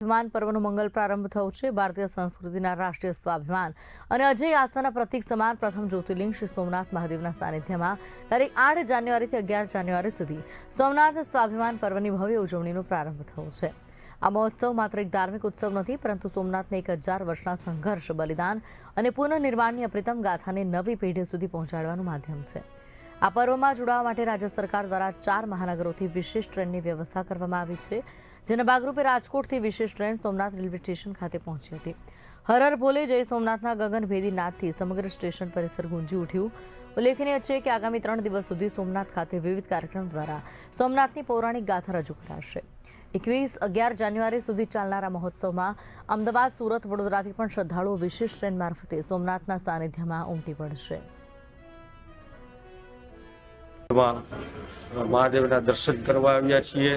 સ્વાભિમાન પર્વનો મંગલ પ્રારંભ થયો છે. ભારતીય સંસ્કૃતિના રાષ્ટ્રીય સ્વાભિમાન અને અજય આસ્થાના પ્રતિક સમાન પ્રથમ જ્યોતિર્લિંગ શ્રી સોમનાથ મહાદેવના સાનિધ્યમાં તારીખ આઠ જાન્યુઆરીથી અગિયાર જાન્યુઆરી સુધી સોમનાથ સ્વાભિમાન પર્વની ભવ્ય ઉજવણીનો પ્રારંભ થયો છે. આ મહોત્સવ માત્ર એક ધાર્મિક ઉત્સવ નથી, પરંતુ સોમનાથને એક હજાર વર્ષના સંઘર્ષ બલિદાન અને પુનઃનિર્માણની અપ્રિતમ ગાથાને નવી પેઢી સુધી પહોંચાડવાનું માધ્યમ છે. આ પર્વમાં જોડાવા માટે રાજ્ય સરકાર દ્વારા ચાર મહાનગરોથી વિશેષ ટ્રેનની વ્યવસ્થા કરવામાં આવી છે, જેના ભાગરૂપે રાજકોટથી વિશેષ ટ્રેન સોમનાથ રેલવે સ્ટેશન ખાતે પહોંચી હતી. હરર ભોલે, જય સોમનાથના ગગનભેદી નાદથી સમગ્ર સ્ટેશન પરિસર ગુંજી ઉઠ્યું. ઉલ્લેખનીય છે કે આગામી ત્રણ દિવસ સુધી સોમનાથ ખાતે વિવિધ કાર્યક્રમ દ્વારા સોમનાથની પૌરાણિક ગાથા રજૂ કરાશે. એકવીસ અગિયાર જાન્યુઆરી સુધી ચાલનારા મહોત્સવમાં અમદાવાદ, સુરત, વડોદરાથી પણ શ્રદ્ધાળુઓ વિશેષ ટ્રેન મારફતે સોમનાથના સાનિધ્યમાં ઉમટી પડશે. માં મહાદેવના દર્શન કરવા આવ્યા છીએ.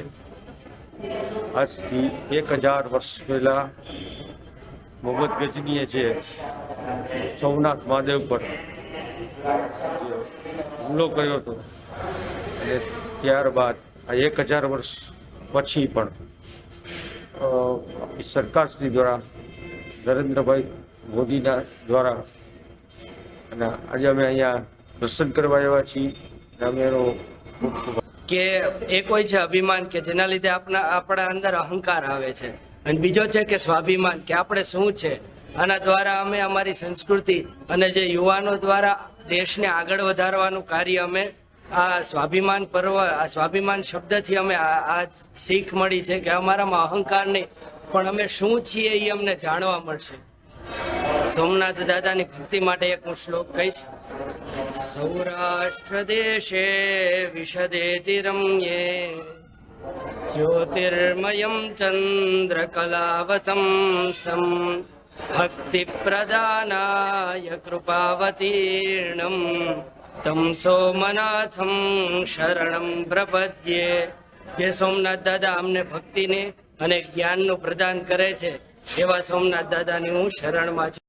આજથી એક હજાર વર્ષ પહેલા મોહમ્મદ ગજનીએ જે સોમનાથ મહાદેવ પર હુમલો કર્યો હતો, અને ત્યારબાદ આ એક હજાર વર્ષ પછી પણ સરકારશ્રી દ્વારા, નરેન્દ્રભાઈ મોદીના દ્વારા, અને આજે અમે અહીંયા દર્શન કરવા આવ્યા છીએ. કે એ કોઈ છે અભિમાન કે જેના લીધે આપણા આપણા અંદર અહંકાર આવે છે. અને બીજો છે કે સ્વાભિમાન કે આપણે શું છે? આના દ્વારા અમે અમારી સંસ્કૃતિ અને જે યુવાનો દ્વારા દેશને આગળ વધારવાનું કાર્ય અમે આ સ્વાભિમાન પર્વ આ સ્વાભિમાન શબ્દથી અમે આ શીખ મળી છે કે અમારામાં અહંકાર નહીં. પણ અમે શું છીએ એ અમને જાણવા મળશે. સોમનાથ દાદાની ભક્તિ માટે એક હું શ્લોક કહીશ. સૌરાષ્ટ્ર દેશે વિશદે તિરમ્યે, જ્યોતિર્મયમ ચંદ્રકલાવતં સમ, ભક્તિપ્રદાનાય કૃપાવતીર્ણમ, તમ સોમનાથમ શરણમ પ્રપદ્યે. જે સોમનાથ દાદા અમને ભક્તિને અને જ્ઞાનનું પ્રદાન કરે છે, એવા સોમનાથ દાદાની હું શરણમાં છું